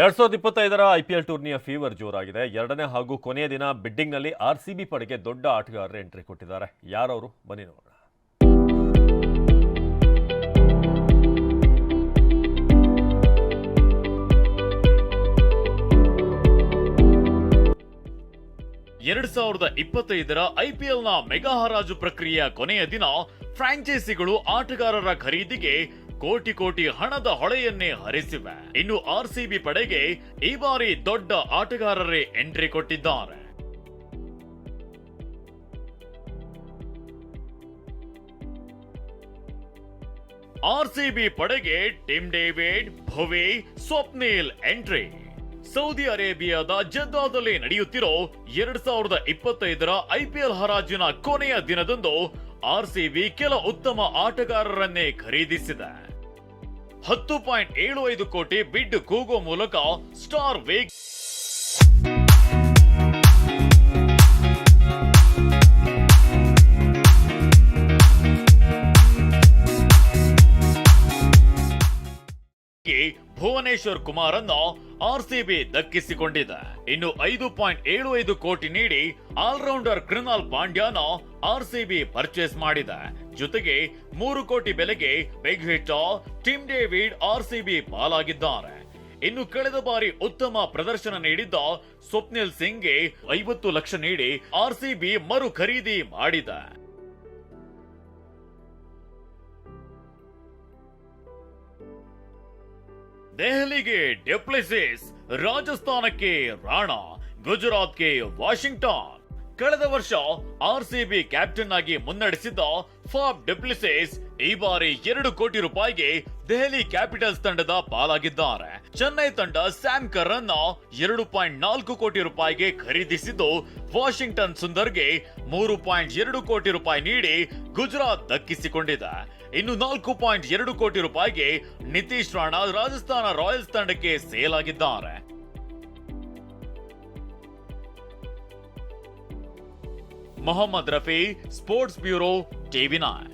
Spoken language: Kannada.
ಎರಡ್ ಸಾವಿರದ ಇಪ್ಪತ್ತೈದರ ಐಪಿಎಲ್ ಟೂರ್ನಿಯ ಫೀವರ್ ಜೋರಾಗಿದೆ. ಎರಡನೇ ಹಾಗೂ ಕೊನೆಯ ದಿನ ಬಿಡ್ಡಿಂಗ್ನಲ್ಲಿ ಆರ್ ಸಿ ಬಿ ಪಡೆಗೆ ದೊಡ್ಡ ಆಟಗಾರರು ಎಂಟ್ರಿ ಕೊಟ್ಟಿದ್ದಾರೆ. ಯಾರವರು? ಬನ್ನಿ ನೋಡೋಣ. ಎರಡ್ ಸಾವಿರದ ಇಪ್ಪತ್ತೈದರ ಐಪಿಎಲ್ನ ಮೆಗಾ ಹರಾಜು ಪ್ರಕ್ರಿಯೆಯ ಕೊನೆಯ ದಿನ ಫ್ರಾಂಚೈಸಿಗಳು ಆಟಗಾರರ ಖರೀದಿಗೆ ಕೋಟಿ ಕೋಟಿ ಹಣದ ಹೊಳೆಯನ್ನೇ ಹರಿಸಿವೆ. ಇನ್ನು ಆರ್ಸಿಬಿ ಪಡೆಗೆ ಈ ಬಾರಿ ದೊಡ್ಡ ಆಟಗಾರರೇ ಎಂಟ್ರಿ ಕೊಟ್ಟಿದ್ದಾರೆ. ಆರ್ಸಿಬಿ ಪಡೆಗೆ Tim David, Bhuvi, Swapnil entry. Saudi ಅರೇಬಿಯಾದ ಜದ್ದಾದಲ್ಲಿ ನಡೆಯುತ್ತಿರೋ ಎರಡ್ ಸಾವಿರದ ಇಪ್ಪತ್ತೈದರ ಐಪಿಎಲ್ ಹರಾಜಿನ ಕೊನೆಯ ದಿನದಂದು ಆರ್ಸಿಬಿ ಕೆಲ ಉತ್ತಮ ಆಟಗಾರರನ್ನೇ ಖರೀದಿಸಿದೆ. ಹತ್ತು ಪಾಯಿಂಟ್ ಏಳು ಐದು ಕೋಟಿ ಬಿಡ್ ಕೂಗೋ ಮೂಲಕ ಸ್ಟಾರ್ ವೇಗ್ ಭುವನೇಶ್ವರ್ ಕುಮಾರ್ ಅನ್ನು ಆರ್ಸಿಬಿ ದಕ್ಕಿಸಿಕೊಂಡಿದೆ. ಇನ್ನು ಐದು ಪಾಯಿಂಟ್ ಏಳು ಐದು ಕೋಟಿ ನೀಡಿ ಆಲ್ರೌಂಡರ್ ಕೃಣಾಲ್ ಪಾಂಡ್ಯನ ಆರ್ಸಿಬಿ ಪರ್ಚೇಸ್ ಮಾಡಿದೆ. ಜೊತೆಗೆ ಮೂರು ಕೋಟಿ ಬೆಲೆಗೆ big hit Tim David RCB ಪಾಲಾಗಿದ್ದಾರೆ. ಇನ್ನು ಕಳೆದ ಬಾರಿ ಉತ್ತಮ ಪ್ರದರ್ಶನ ನೀಡಿದ್ದ ಸ್ವಪ್ನಿಲ್ ಸಿಂಗ್ಗೆ ಐವತ್ತು ಲಕ್ಷ ನೀಡಿ ಆರ್ಸಿಬಿ ಮರು ಖರೀದಿ ಮಾಡಿದೆ. ದೆಹಲಿಗೆ ಡೆಪ್ಲಿಸಿಸ್, ರಾಜಸ್ಥಾನಕ್ಕೆ ರಾಣಾ, ಗುಜರಾತ್ಗೆ ವಾಷಿಂಗ್ಟನ್. ಕಳೆದ ವರ್ಷ ಆರ್ಸಿಬಿ ಕ್ಯಾಪ್ಟನ್ ಆಗಿ ಮುನ್ನಡೆಸಿದ್ದ ಫಾಬ್ ಡೆಪ್ಲಿಸಿಸ್ ಈ ಬಾರಿ ಎರಡು ಕೋಟಿ ರೂಪಾಯಿಗೆ ದೆಹಲಿ ಕ್ಯಾಪಿಟಲ್ಸ್ ತಂಡದ ಪಾಲಾಗಿದ್ದಾರೆ. ಚೆನ್ನೈ ತಂಡ ಸ್ಯಾಮ್ ಕರ್ರನ್ ಎರಡು ಪಾಯಿಂಟ್ ನಾಲ್ಕು ಕೋಟಿ ರೂಪಾಯಿಗೆ ಖರೀದಿಸಿದ್ದು, ವಾಷಿಂಗ್ಟನ್ ಸುಂದರ್ಗೆ ಮೂರು ಪಾಯಿಂಟ್ ಎರಡು ಕೋಟಿ ರೂಪಾಯಿ ನೀಡಿ ಗುಜರಾತ್ ದಕ್ಕಿಸಿಕೊಂಡಿದೆ. ಇನ್ನು ನಾಲ್ಕು ಪಾಯಿಂಟ್ ಎರಡು ಕೋಟಿ ರೂಪಾಯಿಗೆ ನಿತೀಶ್ ರಾಣಾ ರಾಜಸ್ಥಾನ ರಾಯಲ್ಸ್ ತಂಡಕ್ಕೆ ಸೇಲ್ ಆಗಿದ್ದಾರೆ. Mohammad Rafi, sports bureau TV nine